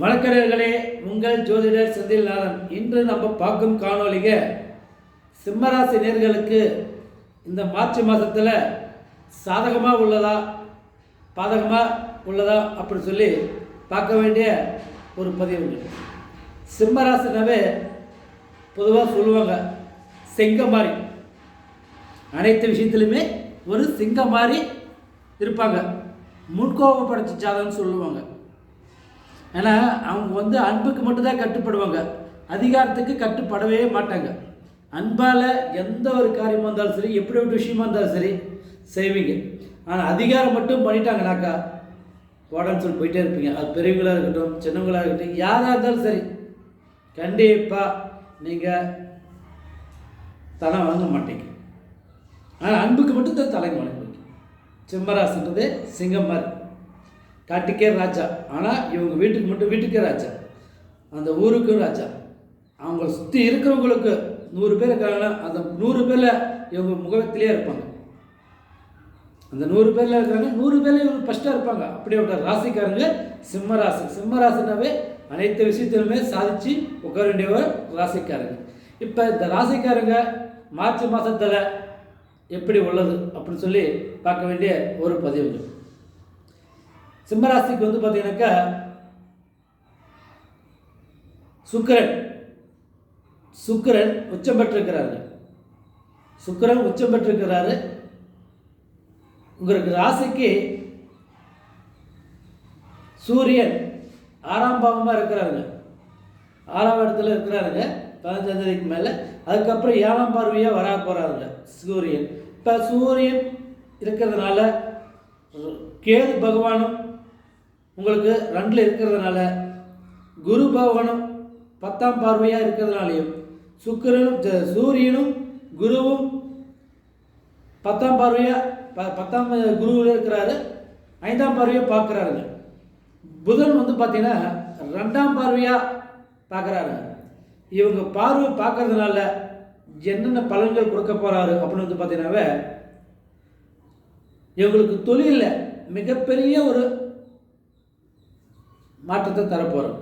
வணக்கர்களே உங்கள் ஜோதிடர் செந்தில்நாதன் இன்று நம்ம பார்க்கும் காணொளிக சிம்மராசி நேர்களுக்கு இந்த மார்ச் மாதத்தில் சாதகமாக உள்ளதா பாதகமாக உள்ளதா அப்படின்னு சொல்லி பார்க்க வேண்டிய ஒரு பதிவு. சிம்மராசினாவே பொதுவாக சொல்லுவாங்க சிங்கம் மாதிரி அனைத்து விஷயத்துலையுமே ஒரு சிங்கம் மாதிரி இருப்பாங்க. முன்கோபப்படுத்தி ஜாதகம்னு சொல்லுவாங்க. ஏன்னா அவங்க வந்து அன்புக்கு மட்டும்தான் கட்டுப்படுவாங்க. அதிகாரத்துக்கு கட்டுப்படவே மாட்டாங்க. அன்பால் எந்த ஒரு காரியமாக இருந்தாலும் சரி எப்படி ஒரு விஷயமா இருந்தாலும் சரி செய்வீங்க. ஆனால் அதிகாரம் மட்டும் பண்ணிட்டாங்கனாக்கா போடன்னு சொல்லி போயிட்டே இருப்பீங்க. அது பெரியவங்களாக இருக்கட்டும் சின்னவங்களாக இருக்கட்டும் யாராக இருந்தாலும் சரி கண்டிப்பாக நீங்கள் தலை வாங்க மாட்டீங்க. ஆனால் அன்புக்கு மட்டும் தான் தலை வணங்குவீங்க சிம்மராசுன்றது சிங்கம் மாதிரி காட்டுக்கே ராஜா. ஆனால் இவங்க வீட்டுக்கு மட்டும் வீட்டுக்கே ராஜா. அந்த ஊருக்கும் ராஜா. அவங்கள சுற்றி இருக்கிறவங்களுக்கு நூறு பேர் இருக்காங்கன்னா அந்த நூறு பேரில் இவங்க முகத்திலே இருப்பாங்க. அந்த நூறு பேரில் இருக்கிறாங்க நூறு பேரில் இவங்க ஃபஸ்ட்டாக இருப்பாங்க. அப்படியே ராசிக்காரங்க சிம்மராசி சிம்மராசினாவே அனைத்து விஷயத்திலுமே சாதிச்சு உட்கார வேண்டியவர் ராசிக்காரங்க. இப்போ இந்த ராசிக்காரங்க மார்ச் மாதத்தில் எப்படி உள்ளது அப்படின்னு சொல்லி பார்க்க வேண்டிய ஒரு பதிவு சிம்மராசிக்கு வந்து பார்த்தீங்கன்னாக்கா சுக்கிரன். சுக்கிரன் உச்சம் பெற்றிருக்கிறாரு. சுக்கிரன் உச்சம் பெற்றிருக்கிறாரு. உங்களுக்கு ராசிக்கு சூரியன் ஆறாம் பாவமாக இருக்கிறாருங்க. ஆறாம் இடத்துல இருக்கிறாருங்க. பதினஞ்சாம் தேதிக்கு மேலே. அதுக்கப்புறம் ஏழாம் பார்வையாக வரா போகிறாருங்க சூரியன். இப்போ சூரியன் இருக்கிறதுனால கேது பகவானும் உங்களுக்கு ரெண்டில் இருக்கிறதுனால குரு பகவானும் பத்தாம் பார்வையாக இருக்கிறதுனாலையும் சுக்கிரனும் சூரியனும் குருவும் பத்தாம் பார்வையாக ப பத்தாம் குருவில் இருக்கிறாரு. ஐந்தாம் பார்வையாக பார்க்குறாருங்க. புதன் வந்து பார்த்தீங்கன்னா ரெண்டாம் பார்வையாக பார்க்குறாரு. இவங்க பார்வை பார்க்கறதுனால என்னென்ன பலன்கள் கொடுக்க போகிறாரு அப்படின்னு வந்து பார்த்தீங்கன்னாவே இவங்களுக்கு தொழிலில் மிகப்பெரிய ஒரு மாற்றத்தை தரப்போகிறோம்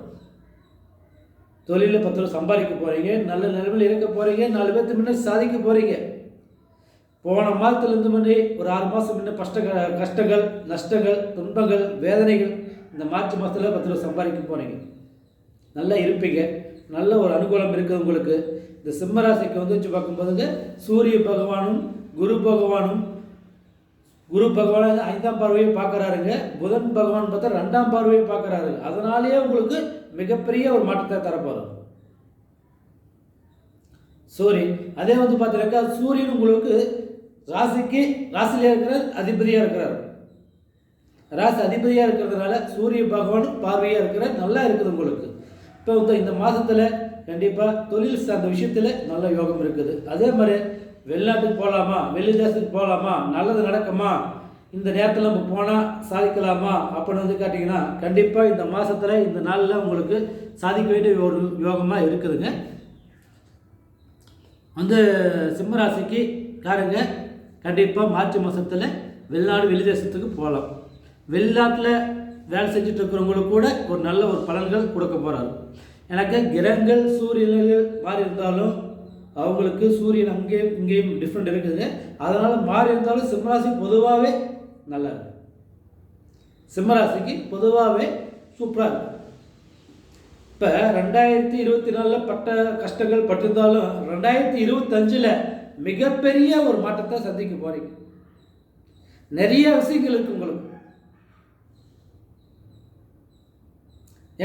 தொழிலில் பத்து ரூபா சம்பாதிக்க போகிறீங்க நல்ல நிலைமையில் இருக்க போகிறீங்க நாலு பேர்த்து முன்னே சாதிக்க போகிறீங்க போன மாதத்துலேருந்து முன்னே ஒரு ஆறு மாதம் முன்னே கஷ்ட கஷ்டங்கள் நஷ்டங்கள் துன்பங்கள் வேதனைகள் இந்த மார்ச் மாதத்தில் பத்து ரூபா சம்பாதிக்க போகிறீங்க நல்லா இருப்பீங்க. நல்ல ஒரு அனுகூலம் இருக்குது உங்களுக்கு. இந்த சிம்மராசிக்கு வந்து வச்சு பார்க்கும்போதுங்க சூரிய பகவானும் குரு பகவானும் குரு பகவான் ஐந்தாம் பார்வையை பார்க்குறாருங்க. புதன் பகவான் பார்த்தா ரெண்டாம் பார்வையை பார்க்குறாரு. அதனாலேயே உங்களுக்கு மிகப்பெரிய ஒரு மாற்றத்தை தரப்போகிறோம் சூரியன் அதே வந்து பார்த்தீங்கன்னாக்கா சூரியன் உங்களுக்கு ராசிக்கு ராசியில் இருக்கிற அதிபதியாக இருக்கிறார். ராசி அதிபதியாக இருக்கிறதுனால சூரிய பகவானும் பார்வையாக இருக்கிற நல்லா இருக்குது உங்களுக்கு. இப்போ வந்து இந்த மாதத்தில் கண்டிப்பாக தொழில் சார்ந்த விஷயத்தில் நல்ல யோகம் இருக்குது. அதே மாதிரி வெளிநாட்டுக்கு போகலாமா வெளி தேசத்துக்கு போகலாமா நல்லது நடக்குமா? இந்த நேரத்தில் நம்ம போனால் சாதிக்கலாமா? அப்படின்னு வந்து கேட்டிங்கன்னா கண்டிப்பாக இந்த மாதத்தில் இந்த நாளில் உங்களுக்கு சாதிக்க வேண்டிய ஒரு யோகமாக இருக்குதுங்க. வந்து சிம்மராசிக்கு காரங்க. கண்டிப்பாக மார்ச் மாதத்தில் வெளிநாடு வெளிதேசத்துக்கு போகலாம் வெளிநாட்டில் வேலை செஞ்சுட்டு இருக்கிறவங்களுக்கு கூட ஒரு நல்ல ஒரு பலன்கள் கொடுக்க போகிறாரு எனக்கு கிரகங்கள் சூரியன்கள் மாறி இருந்தாலும் அவங்களுக்கு சூரியன் அங்கேயும் இங்கேயும் டிஃப்ரெண்ட் இருக்குது. அதனால் மாறி இருந்தாலும் சிம்மராசி பொதுவாகவே நல்லா இருக்கும் சிம்மராசிக்கு பொதுவாகவே சூப்பராக இருக்கும் இப்போ ரெண்டாயிரத்தி இருபத்தி நாலில் பட்ட கஷ்டங்கள் பட்டிருந்தாலும் ரெண்டாயிரத்தி இருபத்தஞ்சில் மிகப்பெரிய ஒரு மாற்றத்தை சந்திக்க போகிறீங்க நிறைய விஷயங்கள் இருக்கு உங்களுக்கு.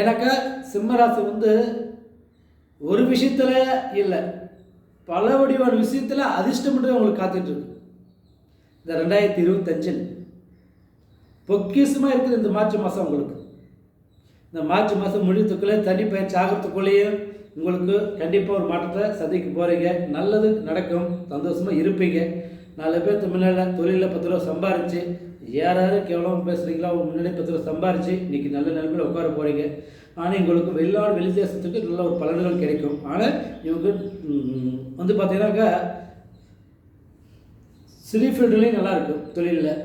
எனக்கு சிம்மராசி வந்து ஒரு விஷயத்தில் இல்லை. பல வடிவான விஷயத்தில் அதிர்ஷ்டம் மட்டும் உங்களுக்கு காத்துட்டு இந்த ரெண்டாயிரத்தி இருபத்தஞ்சில் பொக்கிஷமாக இருக்குது இந்த மார்ச் மாதம் உங்களுக்கு. இந்த மார்ச் மாதம் முடிவுக்குள்ளே தண்ணி பயிற்சி ஆகிறதுக்குள்ளேயே உங்களுக்கு கண்டிப்பாக ஒரு மாற்றத்தை சந்திக்க போகிறீங்க நல்லது நடக்கும். சந்தோஷமாக இருப்பீங்க. நாலு பேர்த்து முன்னால் தொழிலில் பத்து ரூபா சம்பாரிச்சு யார் யார் கேவலமாக பேசுகிறீங்களோ அவங்க முன்னாடி பத்து ரூபா சம்பாரிச்சு இன்றைக்கி நல்ல நிலைமையில் உட்கார போகிறீங்க ஆனால் உங்களுக்கு வெளிநாடு வெளி தேசத்துக்கு நல்ல ஒரு பலன்கள் கிடைக்கும். ஆனால் இவங்க வந்து பார்த்தீங்கன்னாக்கா சிலி ஃபீல்டுலேயும் நல்லா இருக்கும் தொழிலில்.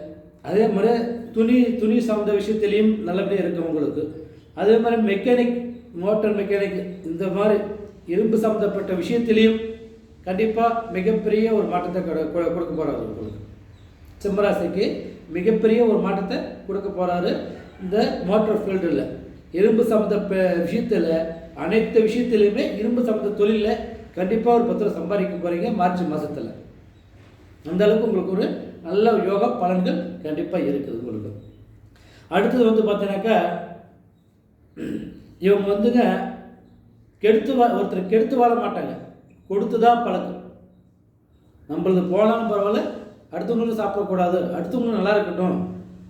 அதே மாதிரி துணி துணி சார்ந்த விஷயத்துலேயும் நல்லபடியாக இருக்கும் உங்களுக்கு. அதே மாதிரி மெக்கானிக் மோட்டர் மெக்கானிக் இந்த மாதிரி இரும்பு சம்மந்தப்பட்ட விஷயத்திலையும் கண்டிப்பாக மிகப்பெரிய ஒரு மாற்றத்தை கொடு- கொடுக்க போகிறாரு உங்களுக்கு. சிம்மராசிக்கு மிகப்பெரிய ஒரு மாற்றத்தை கொடுக்க போகிறாரு இந்த மோட்டர் ஃபீல்டில் இரும்பு சம்மந்த விஷயத்தில் அனைத்து விஷயத்துலையுமே இரும்பு சம்மந்த தொழிலில் கண்டிப்பாக ஒரு பத்து ரூபா சம்பாதிக்க போகிறீங்க மார்ச் மாதத்தில் அந்த அளவுக்கு உங்களுக்கு ஒரு நல்ல யோகா பலன்கள் கண்டிப்பாக இருக்குது உங்களுக்கு. அடுத்தது வந்து பார்த்தீங்கன்னாக்கா இவங்க வந்துங்க கெடுத்து வா ஒருத்தர் கெடுத்து வாழ மாட்டாங்க. கொடுத்து தான் பழக்கம். நம்மளது போனாலும் பரவாயில்ல அடுத்தவங்களும் சாப்பிடக்கூடாது அடுத்தவங்களும் நல்லா இருக்கட்டும்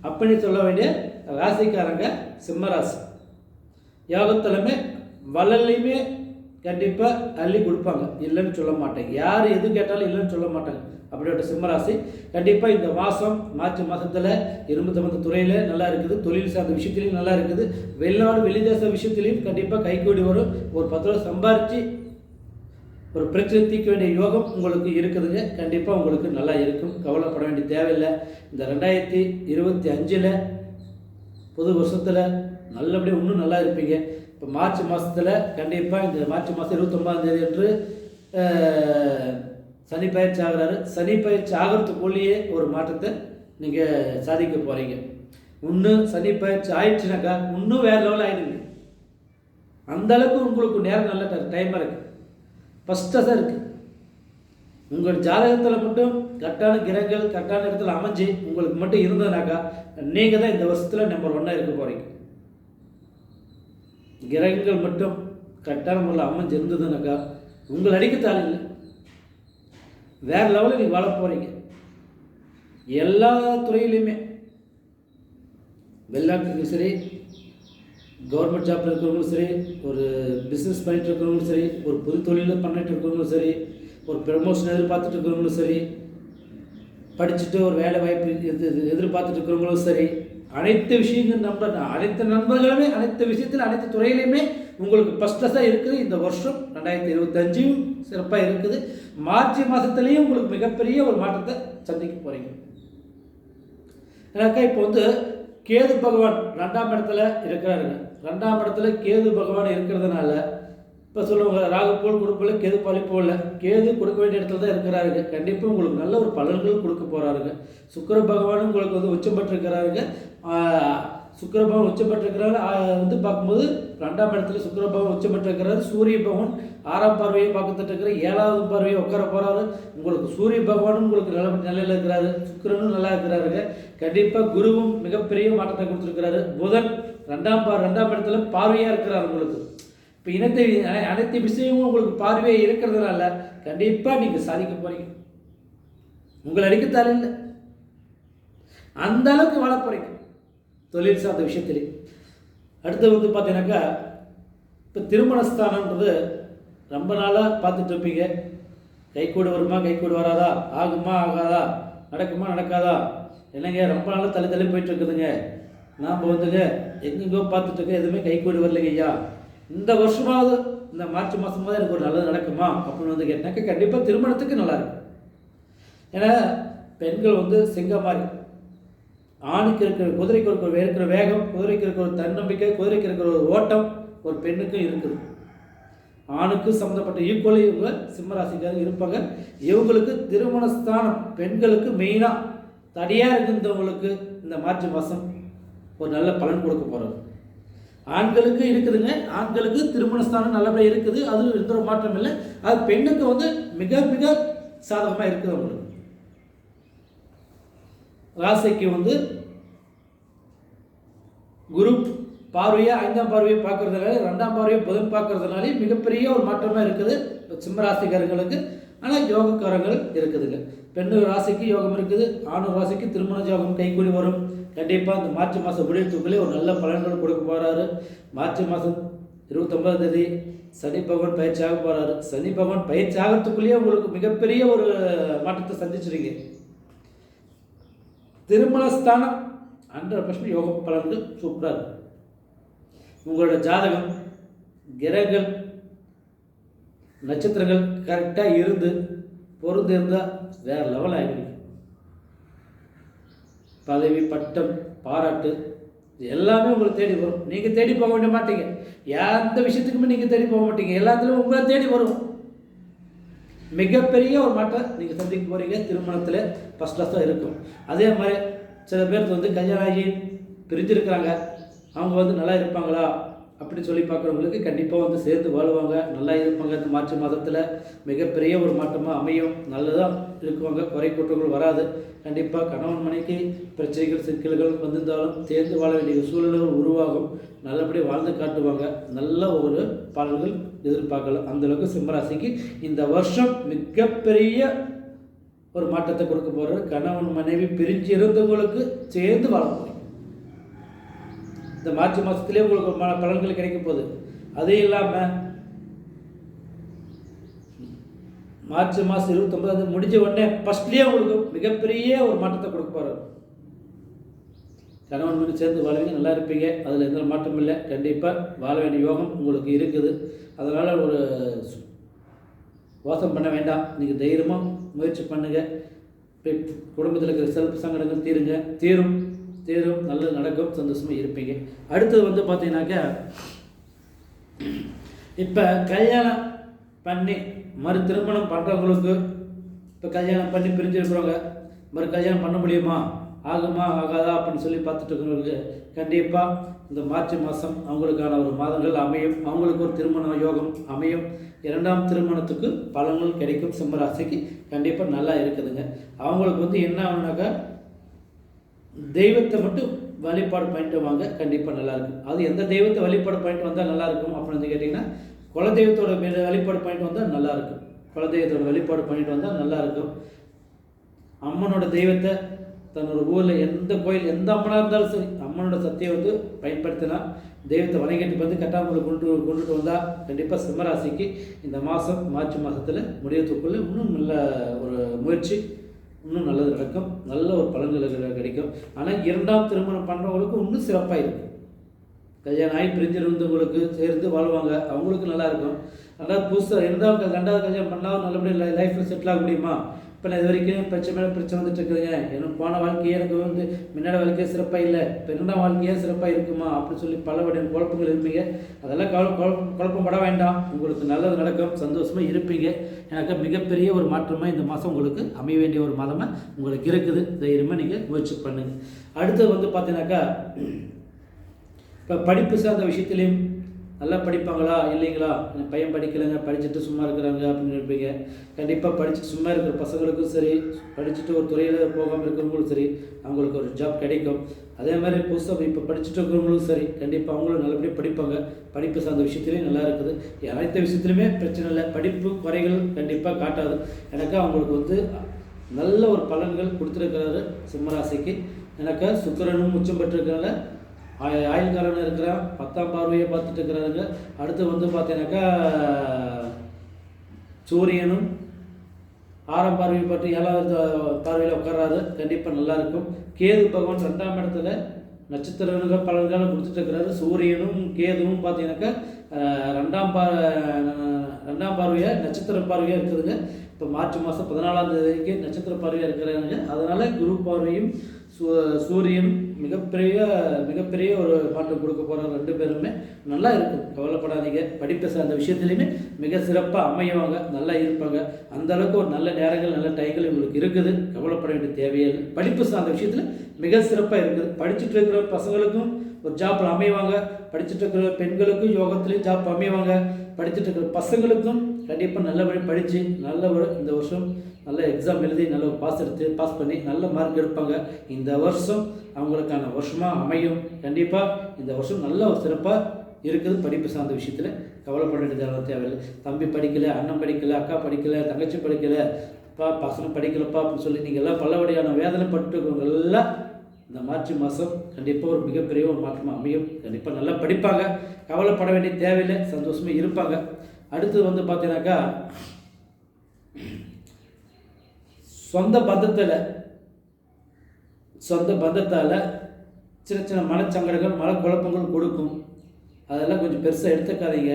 அப்படின்னு சொல்ல வேண்டிய ராசிக்காரங்க சிம்மராசி யோகத்திலுமே வளர்லையுமே கண்டிப்பாக அள்ளி கொடுப்பாங்க. இல்லைன்னு சொல்ல மாட்டேன் யார் எது கேட்டாலும் இல்லைன்னு சொல்ல மாட்டாங்க. அப்படிப்பட்ட சிம்மராசி கண்டிப்பாக இந்த மாதம் மார்ச் மாதத்தில் இரும்பு துறையில் நல்லா இருக்குது. தொழில் சார்ந்த விஷயத்துலையும் நல்லா இருக்குது. வெளிநாடு வெளிதேச விஷயத்துலையும் கண்டிப்பாக கைகூடி வரும். ஒரு பத்து ரூபா சம்பாரித்து ஒரு பிரச்சனை தீர்க்க வேண்டிய யோகம் உங்களுக்கு இருக்குதுங்க. கண்டிப்பாக உங்களுக்கு நல்லா இருக்கும். கவலைப்பட வேண்டிய தேவையில்லை. இந்த ரெண்டாயிரத்தி இருபத்தி அஞ்சில் புது வருஷத்தில் நல்லபடியாக இன்னும் நல்லா இருப்பீங்க. இப்போ மார்ச் மாதத்தில் கண்டிப்பாக இந்த மார்ச் மாதம் இருபத்தொம்பதாம் தேதி அன்று சனி பயிற்சி ஆகிறாரு. சனி பயிற்சி ஆகிறதுக்குள்ளேயே ஒரு மாற்றத்தை நீங்கள் சாதிக்க போகிறீங்க இன்னும் சனி பயிற்சி ஆயிடுச்சுனாக்கா இன்னும் வேறு லெவலில் ஆயிடுங்க அந்த அளவுக்கு உங்களுக்கு நேரம் நல்ல டைமாக இருக்குது ஃபஸ்ட்டாக தான் இருக்குது உங்கள் ஜாதகத்தில் மட்டும் கரெக்டான கிரகங்கள் கரெக்டான இடத்துல அமைஞ்சு உங்களுக்கு மட்டும் இருந்ததுனாக்கா நீங்கள் தான் இந்த வருஷத்தில் நம்பர் ஒன்னாக இருக்க போகிறீங்க கிரகங்கள் மட்டும் கரெக்டான முறையில் அமைஞ்சிருந்ததுனாக்கா உங்கள் உங்களை அடிக்கத்தாள் இல்லை. வேறு லெவலில் நீங்கள் வாழ போகிறீங்க எல்லா துறையிலையுமே வெளிநாட்டுக்கும் சரி கவர்மெண்ட் ஜாப்பில் இருக்கிறவங்களும் சரி ஒரு பிஸ்னஸ் பண்ணிட்டு இருக்கிறவங்களும் சரி ஒரு புது தொழிலில் பண்ணிட்டு இருக்கிறவங்களும் சரி ஒரு ப்ரமோஷன் எதிர்பார்த்துட்டு இருக்கிறவங்களும் சரி படிச்சுட்டு ஒரு வேலை வாய்ப்பு எது எதிர்பார்த்துட்டு இருக்கிறவங்களும் சரி அனைத்து விஷயங்கள் நம்ம அனைத்து நண்பர்களுமே அனைத்து விஷயத்தில் அனைத்து துறையிலையுமே உங்களுக்கு ஃபஸ்ட்டாக இருக்குது. இந்த வருஷம் ரெண்டாயிரத்தி இருபத்தஞ்சும் சிறப்பாக இருக்குது. மார்ச் மாதத்துலேயும் உங்களுக்கு மிகப்பெரிய ஒரு மாற்றத்தை சந்திக்க போகிறீங்க ஏன்னாக்கா இப்போ வந்து கேது பகவான் ரெண்டாம் இடத்துல இருக்கிறாருங்க. ரெண்டாம் இடத்துல கேது பகவான் இருக்கிறதுனால இப்போ சொல்லுவாங்க ராகு போல் கொடுக்கல கேது பழி போல கேது கொடுக்க வேண்டிய இடத்துல தான் இருக்கிறாருங்க. கண்டிப்பாக உங்களுக்கு நல்ல ஒரு பலன்கள் கொடுக்க போகிறாருங்க சுக்கிர பகவானும் உங்களுக்கு வந்து உச்சம் பெற்றிருக்கிறாருங்க. சுக்கிர பகவான் உச்சம் வந்து பார்க்கும்போது ரெண்டாம் இடத்துல சுக்கிர பகவான் உச்சம் பெற்றிருக்கிறாரு சூரிய பகவான் ஆறாம் பார்வையை பார்த்துட்டு இருக்கிற ஏழாவது பார்வையை உட்கார போகிறாரு உங்களுக்கு சூரிய பகவானும் உங்களுக்கு நல்ல நிலையில் இருக்கிறாரு. சுக்கரனும் நல்லா இருக்கிறாருங்க. கண்டிப்பாக குருவும் மிகப்பெரிய மாற்றத்தை கொடுத்துருக்கிறாரு. புதன் ரெண்டாம் பார் ரெண்டாம் இடத்துல பார்வையாக இருக்கிறார் உங்களுக்கு. இப்போ இனத்தை அனைத்து விஷயமும் உங்களுக்கு பார்வையாக இருக்கிறதுனால கண்டிப்பாக நீங்கள் சாதிக்க போகிறீங்க உங்களை அடிக்கத்தால் இல்லை அந்த அளவுக்கு வாழ போகிறீங்க தொழில் சார்ந்த விஷயத்திலே. அடுத்து வந்து பார்த்தீங்கன்னாக்கா இப்போ திருமணஸ்தானன்றது ரொம்ப நாளாக பார்த்துட்டு இருப்பீங்க. கைக்கூட வருமா கைக்கூட வராதா? ஆகுமா ஆகாதா? நடக்குமா நடக்காதா? என்னங்க ரொம்ப நாளாக தள்ளி தள்ளி போயிட்டு இருக்குதுங்க. நாம் வந்துங்க எங்கெங்கோ பார்த்துட்டு எதுவுமே கைக்கூடி வரலைங்க ஐயா. இந்த வருஷமாவது இந்த மார்ச் மாதமாவது எனக்கு ஒரு நல்லது நடக்குமா? அப்படின்னு வந்து கேட்டாக்க கண்டிப்பாக திருமணத்துக்கு நல்லாயிருக்கும் ஏன்னா பெண்கள் வந்து சிங்கம் மாதிரி ஆணுக்கு இருக்கிற குதிரைக்கு இருக்கிற இருக்கிற வேகம் குதிரைக்கு இருக்கிற ஒரு தன்னம்பிக்கை குதிரைக்கு இருக்கிற ஒரு ஓட்டம் ஒரு பெண்ணுக்கும் இருக்குது. ஆணுக்கும் சம்மந்தப்பட்ட ஈக்குவலி இவங்க சிம்மராசிக்காரங்க இருப்பாங்க. இவங்களுக்கு திருமண ஸ்தானம் பெண்களுக்கு மெயினாக தடியாக இருந்தவங்களுக்கு இந்த மார்ச் மாதம் ஒரு நல்ல பலன் கொடுக்க போகிறது ஆண்களுக்கு இருக்குதுங்க. ஆண்களுக்கு திருமண ஸ்தானம் நல்லபடியாக இருக்குது. அதில் எந்த ஒரு மாற்றம் இல்லை. அது பெண்ணுக்கு வந்து மிக மிக சாதகமாக இருக்குது அவங்களுக்கு. ராசிக்கு வந்து குரு பார்வையை ஐந்தாம் பார்வையை பார்க்கறதுனால ரெண்டாம் பார்வையை புதன் பார்க்கறதுனாலே மிகப்பெரிய ஒரு மாற்றமாக இருக்குது. சிம்ம ராசிக்காரங்களுக்கு ஆனால் யோகக்காரங்கள் இருக்குதுங்க. பெண்ணு ராசிக்கு யோகம் இருக்குது ஆணு ராசிக்கு திருமண யோகம் கைகூடி வரும். கண்டிப்பாக இந்த மார்ச் மாதம் முடியத்துக்குள்ளே ஒரு நல்ல பலன்கள் கொடுக்க போகிறாரு மார்ச் மாதம் இருபத்தொன்பதாம் தேதி சனி பகவான் பயிற்சி ஆக போகிறாரு சனி பகவான் பயிற்சி ஆகிறதுக்குள்ளேயே உங்களுக்கு மிகப்பெரிய ஒரு மாற்றத்தை சந்திச்சிருங்க. திருமணஸ்தானம் ஹண்ட்ரட் பர்சன்ட் யோக பலன்கள் சூப்பராக இருக்கும் உங்களோட ஜாதகம் கிரகங்கள் நட்சத்திரங்கள் கரெக்டாக இருந்து பொருந்து இருந்தால் வேறு லெவல் ஆகிடும் பதவி பட்டம் பாராட்டு எல்லாமே உங்களை தேடி வரும். நீங்கள் தேடி போக வேண்டிய மாட்டீங்க. எந்த விஷயத்துக்குமே நீங்கள் தேடி போக மாட்டீங்க. எல்லாத்துலேயும் உங்களை தேடி வரும் மிகப்பெரிய ஒரு மாற்றம் நீங்கள் சந்திக்க போகிறீங்க திருமணத்தில் ஃபஸ்ட் கிளாஸாக இருக்கும். அதே மாதிரி சில பேருக்கு வந்து கல்யாணம் ஆகி பிரிஞ்சிருக்கிறாங்க. அவங்க வந்து நல்லா இருப்பாங்களா அப்படின்னு சொல்லி பார்க்குறவங்களுக்கு கண்டிப்பாக வந்து சேர்ந்து வாழுவாங்க. நல்லா இருப்பாங்க. இந்த மார்ச் மாதத்தில் மிகப்பெரிய ஒரு மாற்றமாக அமையும். நல்லதாக இருக்குவாங்க. குறை குற்றங்கள் வராது. கண்டிப்பாக கணவன் மனைக்கு பிரச்சனைகள் சிக்கல்கள் வந்திருந்தாலும் சேர்ந்து வாழ வேண்டிய சூழல்கள் உருவாகும். நல்லபடியாக வாழ்ந்து காட்டுவாங்க. நல்ல ஒரு பாடல்கள் எதிர்பார்க்கல. அந்தளவுக்கு சிம்மராசிக்கு இந்த வருஷம் மிகப்பெரிய ஒரு மாற்றத்தை கொடுக்க போகிற கணவன் மனைவி பிரிஞ்சு இருந்தவங்களுக்கு சேர்ந்து வாழ இந்த மார்ச் மாதத்துலேயே உங்களுக்கு ம பலன்கள் கிடைக்க போகுது. அதே இல்லாமல் மார்ச் மாதம் இருபத்தொம்பது முடிஞ்ச உடனே ஃபஸ்ட்லேயே உங்களுக்கு மிகப்பெரிய ஒரு மாற்றத்தை கொடுக்க போகிறார் கணவன் மணி சேர்ந்து வாழ்வீங்க நல்லா இருப்பீங்க. அதில் எந்த மாற்றம் இல்லை. கண்டிப்பாக வாழ வேண்டிய யோகம் உங்களுக்கு இருக்குது. அதனால் ஒரு வாசம் பண்ண வேண்டாம். நீங்கள் தைரியமாக முயற்சி பண்ணுங்கள் குடும்பத்தில் இருக்கிற செல்ஃப் சங்கடங்கள் தீருங்க. தீரும். தீரும். நல்லது நடக்கும். சந்தோஷமாக இருப்பீங்க. அடுத்தது வந்து பார்த்தீங்கன்னாக்கா இப்போ கல்யாணம் பண்ணி மறு திருமணம் பண்ணுறவங்களுக்கு இப்போ கல்யாணம் பண்ணி பிரிஞ்சு இருக்கிறவங்க மறு கல்யாணம் பண்ண முடியுமா? ஆகுமா ஆகாதா அப்படின்னு சொல்லி பார்த்துட்டு இருக்கிறவங்களுக்கு கண்டிப்பாக இந்த மார்ச் மாதம் அவங்களுக்கான ஒரு மாதங்கள் அமையும். அவங்களுக்கு ஒரு திருமண யோகம் அமையும். இரண்டாம் திருமணத்துக்கு பலன்கள் கிடைக்கும். சிம்மராசிக்கு கண்டிப்பாக நல்லா இருக்குதுங்க. அவங்களுக்கு வந்து என்ன ஆகுனாக்கா தெய்வத்தை மட்டும் வழிபாடு பண்ணிட்டு வாங்க கண்டிப்பாக நல்லாயிருக்கும் அது எந்த தெய்வத்தை வழிபாடு பண்ணிட்டு வந்தால் நல்லாயிருக்கும் அப்படின்னு கேட்டிங்கன்னா குலதெய்வத்தோட வழிபாடு பண்ணிட்டு வந்தால் நல்லாயிருக்கும் குலதெய்வத்தோட வழிபாடு பண்ணிட்டு வந்தால் நல்லாயிருக்கும் அம்மனோட தெய்வத்தை தன்னோட ஊரில் எந்த கோயில் எந்த அம்மனாக இருந்தாலும் சரி அம்மனோட சக்தியை வந்து பயன்படுத்தினா தெய்வத்தை வணங்கிட்டு வந்து கட்டாமலை கொண்டு கொண்டுட்டு வந்தால் கண்டிப்பாக சிம்மராசிக்கு இந்த மாதம் மார்ச் மாதத்தில் முடியத்துக்குள்ளே இன்னும் நல்ல ஒரு முயற்சி இன்னும் நல்லது நடக்கும். நல்ல ஒரு பலன்கள் கிடைக்கும். ஆனால் இரண்டாம் திருமணம் பண்ணுறவங்களுக்கு இன்னும் சிறப்பாக இருக்கும் கல்யாணம் ஆகி பிரிஞ்சிருந்தவங்களுக்கு சேர்ந்து வாழ்வாங்க. அவங்களுக்கு நல்லா இருக்கும். ரெண்டாவது புதுசாக இரண்டாவது ரெண்டாவது கல்யாணம் பண்ணால் நல்லபடியாக லைஃப்பில் செட்டில் ஆக முடியுமா? இப்போ நான் இது வரைக்கும் பிரச்சனை மேலே பிரச்சனை வந்துட்டு இருக்குதுங்க. எனக்கு போன வாழ்க்கையே எனக்கு வந்து முன்னாடி வாழ்க்கையே சிறப்பாக இல்லை. இப்போ என்ன வாழ்க்கையே சிறப்பாக இருக்குமா? அப்படின்னு சொல்லி பல வகையான குழப்பங்கள் இருப்பீங்க. அதெல்லாம் கவலை குழப்பம் குழப்பப்பட வேண்டாம். உங்களுக்கு நல்லது நடக்கும். சந்தோஷமாக இருப்பீங்க. எனக்கு மிகப்பெரிய ஒரு மாற்றமாக இந்த மாதம் உங்களுக்கு அமைய வேண்டிய ஒரு மாதமாக உங்களுக்கு இருக்குது. தைரியமாக நீங்கள் முயற்சி பண்ணுங்கள் அடுத்தது வந்து பார்த்தீங்கன்னாக்கா இப்போ படிப்பு சார்ந்த விஷயத்துலேயும் நல்லா படிப்பாங்களா? இல்லைங்களா? என் பையன் படிக்கலைங்க படிச்சுட்டு சும்மா இருக்கிறாங்க அப்படின்னு இருப்பீங்க கண்டிப்பாக படிச்சுட்டு சும்மா இருக்கிற பசங்களுக்கும் சரி படிச்சுட்டு ஒரு துறையில் போகாமல் இருக்கிறவங்களும் சரி அவங்களுக்கு ஒரு ஜாப் கிடைக்கும். அதே மாதிரி புதுசாக இப்போ படிச்சுட்டு இருக்கிறவங்களும் சரி கண்டிப்பாக அவங்களும் நல்லபடியாக படிப்பாங்க. படிப்பு சார்ந்த விஷயத்துலேயும் நல்லா இருக்குது. அனைத்து விஷயத்துலையுமே பிரச்சனை இல்லை. படிப்பு குறைகள் கண்டிப்பாக காட்டாது. எனக்கு அவங்களுக்கு வந்து நல்ல ஒரு பலன்கள் கொடுத்துருக்கிறாரு சிம்மராசிக்கு. எனக்கு சுக்கரனும் உச்சம் பெற்றிருக்கிறனால ஆயுள்காரன் இருக்கிறான். பத்தாம் பார்வையை பார்த்துட்டு இருக்கிறாருங்க. அடுத்து வந்து பார்த்தீங்கன்னாக்கா சூரியனும் ஆறாம் பார்வையை பார்த்து ஏழாவது பார்வையில் உட்கார்றாரு. கண்டிப்பாக நல்லாயிருக்கும் கேது பகவான் ரெண்டாம் இடத்துல நட்சத்திரங்கள் பலன்களை கொடுத்துட்டு சூரியனும் கேதுவும் பார்த்தீங்கன்னாக்கா ரெண்டாம் பா ரெண்டாம் பார்வையாக நட்சத்திர பார்வையாக இருக்குதுங்க. இப்போ மார்ச் மாதம் பதினாலாம் தேதிக்கு நட்சத்திர பார்வையாக இருக்கிறாங்க அதனால் குரு பார்வையும் சூ- மிகப்பெரிய மிகப்பெரிய ஒரு மாற்றம் கொடுக்க போகிற ரெண்டு பேருமே நல்லா இருக்கும். கவலைப்படாதீங்க. படிப்பை சார்ந்த விஷயத்துலையுமே மிக சிறப்பாக அமையுவாங்க. நல்லா இருப்பாங்க. அந்த அளவுக்கு ஒரு நல்ல நேரங்கள் நல்ல டைங்கள் உங்களுக்கு இருக்குது. கவலைப்பட வேண்டிய தேவையில்லை படிப்பு சார்ந்த விஷயத்தில் மிக சிறப்பாக இருக்குது. படிச்சுட்டு இருக்கிற பசங்களுக்கும் ஒரு ஜாப் அமைவாங்க. படிச்சுட்டு இருக்கிற பெண்களுக்கும் யோகத்துலேயும் ஜாப் அமைவாங்க. படிச்சுட்டு இருக்கிற பசங்களுக்கும் கண்டிப்பாக நல்லபடி படித்து நல்ல ஒரு இந்த வருஷம் நல்ல எக்ஸாம் எழுதி நல்ல பாஸ் எடுத்து பாஸ் பண்ணி நல்ல மார்க் எடுப்பாங்க. இந்த வருஷம் அவங்களுக்கான வருஷமாக அமையும். கண்டிப்பாக இந்த வருஷம் நல்ல ஒரு சிறப்பாக இருக்குது படிப்பு சார்ந்த விஷயத்தில். கவலைப்பட வேண்டியது தேவையில்லை. தம்பி படிக்கலை அண்ணன் படிக்கலை அக்கா படிக்கலை தங்கச்சி படிக்கலை அப்பா பசங்க படிக்கலப்பா அப்படின்னு சொல்லி நீங்கள் எல்லாம் பலவடியான வேதனை பட்டுக்கிறவங்க எல்லாம் இந்த மார்ச் மாதம் கண்டிப்பாக ஒரு மிகப்பெரிய ஒரு மாற்றமாக அமையும். கண்டிப்பாக நல்லா படிப்பாங்க. கவலைப்பட வேண்டிய தேவையில்லை. சந்தோஷமாக இருப்பாங்க. அடுத்தது வந்து பார்த்தீங்கன்னாக்கா சொந்த பந்தத்தில் சொந்த பந்தத்தால் சின்ன சின்ன மனச்சங்கடங்கள் மனக்குழப்பங்கள் கொடுக்கும். அதெல்லாம் கொஞ்சம் பெருசாக எடுத்துக்காதீங்க.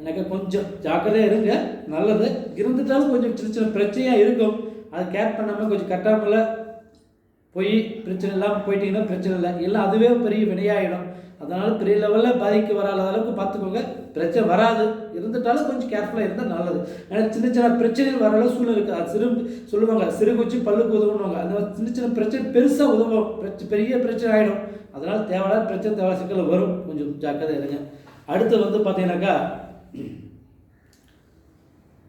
எனக்கு கொஞ்சம் ஜாக்கிரதையாக இருங்க. நல்லது. இருந்துட்டாலும் கொஞ்சம் சின்ன சின்ன பிரச்சனையாக இருக்கும். அதை கேர் பண்ணாமல் கொஞ்சம் கட்டாமல் போய் பிரச்சனை இல்லாமல் போயிட்டீங்கன்னா பிரச்சனை இல்லை. இல்லை அதுவே பெரிய வினையாயிடும். அதனால் பெரிய லெவலில் பாதிக்க வராத அளவுக்கு பார்த்துக்கோங்க. பிரச்சனை வராது. இருந்துட்டாலும் கொஞ்சம் கேர்ஃபுல்லாக இருந்தால் நல்லது. ஏன்னா சின்ன சின்ன பிரச்சனைகள் வர அளவு சூழ்நிலை இருக்குது அது சிறு சொல்லுவாங்க சிறு குச்சி பல்லுக்கு உதவுவாங்க அந்த மாதிரி சின்ன சின்ன பிரச்சனை பெருசாக உதவும். பிரச்ச பெரிய பிரச்சனை ஆகிடும் அதனால் தேவையான பிரச்சனை தேவை சிக்கல் வரும். கொஞ்சம் ஜாக்கிரதை இருங்க. அடுத்து வந்து பார்த்தீங்கன்னாக்கா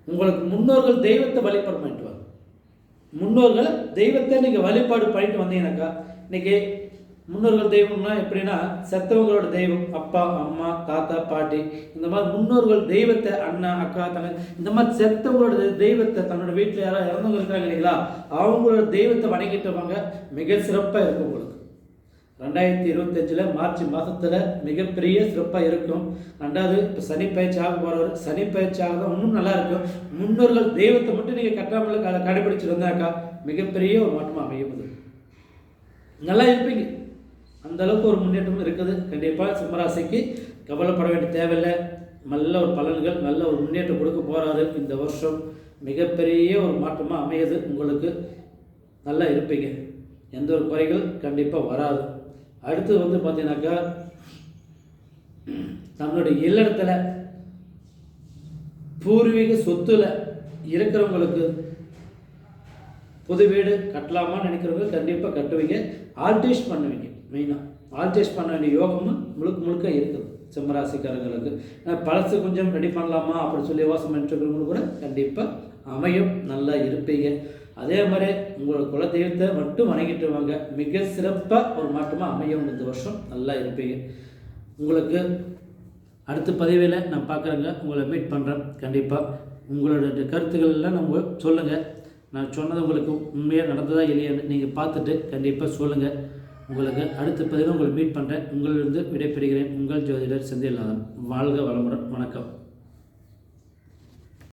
உங்களுக்கு முன்னோர்கள் தெய்வத்தை வழிபாடு பண்ணிட்டு வாங்க. முன்னோர்கள் தெய்வத்தை நீங்கள் வழிபாடு பண்ணிட்டு வந்தீங்கன்னாக்கா இன்னைக்கு முன்னோர்கள் தெய்வம்னா எப்படின்னா செத்தவங்களோட தெய்வம் அப்பா அம்மா தாத்தா பாட்டி. இந்த மாதிரி முன்னோர்கள் தெய்வத்தை அண்ணா அக்கா தங்க இந்த மாதிரி செத்தவங்களோட தெய்வத்தை தன்னோட வீட்டில் யாராவது இறந்தவங்க இருக்காங்க இல்லைங்களா அவங்களோட தெய்வத்தை வணங்கிட்டவங்க மிக சிறப்பாக இருக்கும் உங்களுக்கு. ரெண்டாயிரத்தி இருபத்தஞ்சில் மார்ச் மாதத்தில் மிகப்பெரிய சிறப்பாக இருக்கும். ரெண்டாவது இப்போ சனி பயிற்சி ஆக போகிறவர் சனி பயிற்சி ஆக தான் இன்னும் நல்லா இருக்கும். முன்னோர்கள் தெய்வத்தை மட்டும் நீங்கள் கட்டாமல் க கடைபிடிச்சிட்டு மிகப்பெரிய ஒரு மாற்றமாக அமையும் நல்லா இருப்பீங்க. அந்த அளவுக்கு ஒரு முன்னேற்றம் இருக்குது. கண்டிப்பாக சிம்மராசிக்கு கவலைப்பட வேண்டிய தேவையில்லை. நல்ல ஒரு பலன்கள் நல்ல ஒரு முன்னேற்றம் கொடுக்க போகிறாரு இந்த வருஷம் மிகப்பெரிய ஒரு மாற்றமாக அமையுது உங்களுக்கு. நல்லா இருப்பீங்க. எந்த ஒரு குறைகள் கண்டிப்பாக வராது. அடுத்து வந்து பார்த்தீங்கன்னாக்கா தன்னுடைய இல்லத்தில் பூர்வீக சொத்துல இருக்கிறவங்களுக்கு புது வீடு கட்டலாமான்னு நினைக்கிறவங்க கண்டிப்பாக கட்டுவீங்க. ஆர்டிஸ்ட் பண்ணுவீங்க. மெயினாக ஆல்டேஷ் பண்ண வேண்டிய யோகமும் முழுக்க முழுக்க இருக்குது. சிம்மராசிக்காரங்களுக்கு. பழசு கொஞ்சம் ரெடி பண்ணலாமா அப்படின்னு சொல்லி யோசனை பண்ணிட்டு கூட கண்டிப்பாக அமையும். நல்லா இருப்பீங்க. அதே மாதிரி உங்களோட குலதெய்வத்தை மட்டும் வணங்கிட்டு வாங்க. மிக சிறப்பாக ஒரு மாற்றமாக அமையும் இந்த வருஷம். நல்லா இருப்பீங்க. உங்களுக்கு அடுத்த பதவியில் நான் பார்க்குறேங்க. உங்களை மீட் பண்ணுறேன் கண்டிப்பாக உங்களோட கருத்துக்கள் எல்லாம் நம்ம சொல்லுங்கள் நான் சொன்னது உங்களுக்கு உண்மையாக நடந்ததா இல்லையான்னு நீங்கள் பார்த்துட்டு கண்டிப்பாக சொல்லுங்கள் உங்களுக்கு அடுத்த பதிவில் உங்களை மீட் பண்ணுறேன் உங்களிலிருந்து விடைபெறுகிறேன். உங்கள் ஜோதிடர் செந்தில்நாதன். வாழ்க வளமுடன். வணக்கம்.